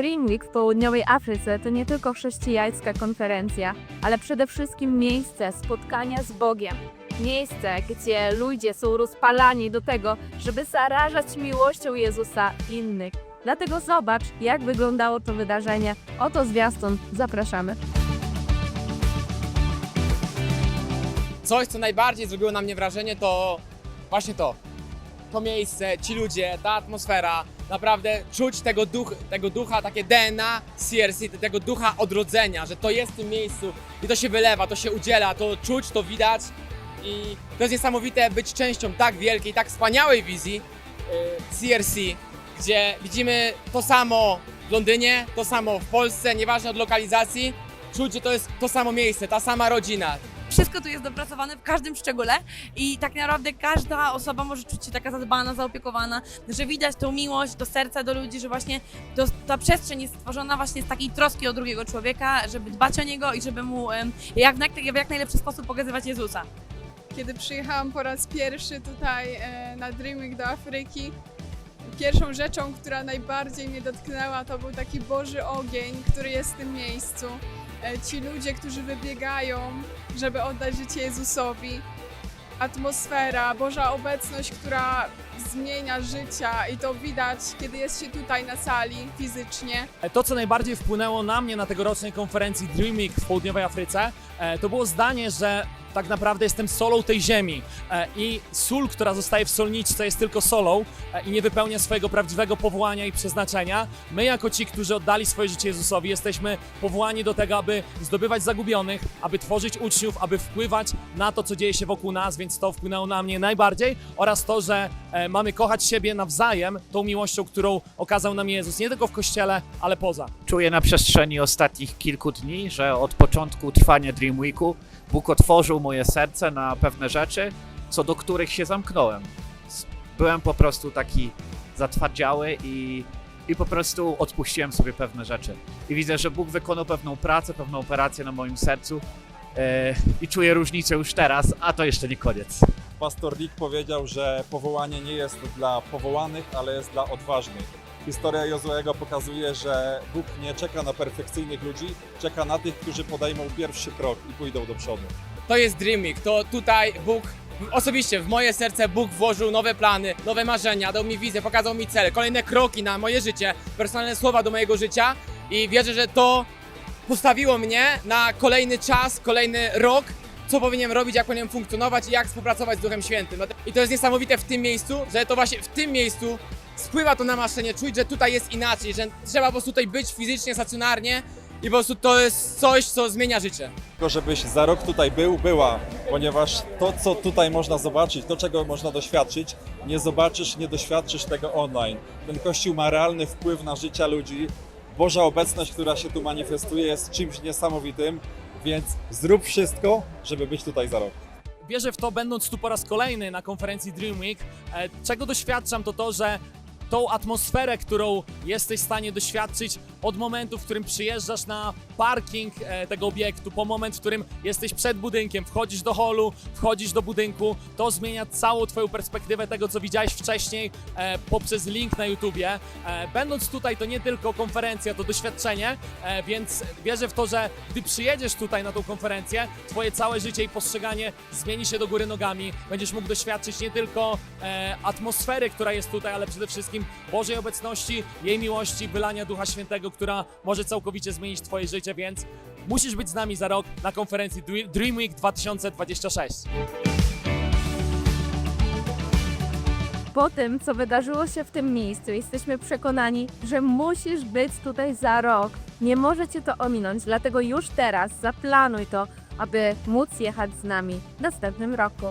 Dream Week w południowej Afryce to nie tylko chrześcijańska konferencja, ale przede wszystkim miejsce spotkania z Bogiem. Miejsce, gdzie ludzie są rozpalani do tego, żeby zarażać miłością Jezusa innych. Dlatego zobacz, jak wyglądało to wydarzenie. Oto zwiastun, zapraszamy. Coś, co najbardziej zrobiło na mnie wrażenie, to właśnie to. To miejsce, ci ludzie, ta atmosfera. Naprawdę czuć tego, duch, tego ducha, takie DNA CRC, tego ducha odrodzenia, że to jest w tym miejscu i to się wylewa, to się udziela, to czuć, to widać. I to jest niesamowite być częścią tak wielkiej, tak wspaniałej wizji y, CRC, gdzie widzimy to samo w Londynie, to samo w Polsce, nieważne od lokalizacji. Czuć, że to jest to samo miejsce, ta sama rodzina, Wszystko tu jest dopracowane w każdym szczególe i tak naprawdę każda osoba może czuć się taka zadbana, zaopiekowana, że widać tą miłość do serca, do ludzi, że właśnie to, ta przestrzeń jest stworzona właśnie z takiej troski o drugiego człowieka, żeby dbać o niego i żeby mu jak, w jak, najlepszy sposób pokazywać Jezusa. Kiedy przyjechałam po raz pierwszy tutaj e, na Dream Week do Afryki, pierwszą rzeczą, która najbardziej mnie dotknęła, to był taki Boży ogień, który jest w tym miejscu. E, Ci ludzie, którzy wybiegają, żeby oddać życie Jezusowi. Atmosfera, Boża obecność, która zmienia życia i to widać, kiedy jest się tutaj na sali fizycznie. To, co najbardziej wpłynęło na mnie na tegorocznej konferencji Dream Week w południowej Afryce, e, to było zdanie, że tak naprawdę jestem solą tej ziemi e, i sól, która zostaje w solniczce jest tylko solą e, i nie wypełnia swojego prawdziwego powołania i przeznaczenia. My jako ci, którzy oddali swoje życie Jezusowi, jesteśmy powołani do tego, aby zdobywać zagubionych, aby tworzyć uczniów, aby wpływać na to, co dzieje się wokół nas, więc to wpłynęło na mnie najbardziej oraz to, że e, mamy kochać siebie nawzajem tą miłością, którą okazał nam Jezus, nie tylko w kościele, ale poza. Czuję na przestrzeni ostatnich kilku dni, że od początku trwania Dream Weeku Bóg otworzył moje serce na pewne rzeczy, co do których się zamknąłem. Byłem po prostu taki zatwardziały i, i po prostu odpuściłem sobie pewne rzeczy. I widzę, że Bóg wykonał pewną pracę, pewną operację na moim sercu e, i czuję różnicę już teraz, a to jeszcze nie koniec. Pastor Rick powiedział, że powołanie nie jest dla powołanych, ale jest dla odważnych. Historia Jozuego pokazuje, że Bóg nie czeka na perfekcyjnych ludzi, czeka na tych, którzy podejmą pierwszy krok i pójdą do przodu. To jest Dream Week, to tutaj Bóg, osobiście w moje serce Bóg włożył nowe plany, nowe marzenia, dał mi wizję, pokazał mi cele, kolejne kroki na moje życie, personalne słowa do mojego życia i wierzę, że to postawiło mnie na kolejny czas, kolejny rok, co powinienem robić, jak powinienem funkcjonować i jak współpracować z Duchem Świętym. I to jest niesamowite w tym miejscu, że to właśnie w tym miejscu spływa to namaszczenie, czuć, że tutaj jest inaczej, że trzeba po prostu tutaj być fizycznie, stacjonarnie i po prostu to jest coś, co zmienia życie. Tylko żebyś za rok tutaj był, była, ponieważ to, co tutaj można zobaczyć, to, czego można doświadczyć, nie zobaczysz, nie doświadczysz tego online. Ten Kościół ma realny wpływ na życia ludzi. Boża obecność, która się tu manifestuje, jest czymś niesamowitym, więc zrób wszystko, żeby być tutaj za rok. wierzę w to, będąc tu po raz kolejny na konferencji Dream Week. E, Czego doświadczam, to to, że tą atmosferę, którą jesteś w stanie doświadczyć od momentu, w którym przyjeżdżasz na parking e, tego obiektu, po moment, w którym jesteś przed budynkiem, wchodzisz do holu, wchodzisz do budynku, to zmienia całą twoją perspektywę tego, co widziałeś wcześniej e, poprzez link na YouTubie. E, będąc tutaj, to nie tylko konferencja, to doświadczenie, e, więc wierzę w to, że gdy przyjedziesz tutaj na tą konferencję, twoje całe życie i postrzeganie zmieni się do góry nogami. Będziesz mógł doświadczyć nie tylko e, atmosfery, która jest tutaj, ale przede wszystkim Bożej obecności, jej miłości, wylania Ducha Świętego, która może całkowicie zmienić twoje życie, więc musisz być z nami za rok na konferencji Dre- Dream Week 2026. Po tym, co wydarzyło się w tym miejscu, jesteśmy przekonani, że musisz być tutaj za rok. Nie może cię to ominąć, dlatego już teraz zaplanuj to, aby móc jechać z nami w następnym roku.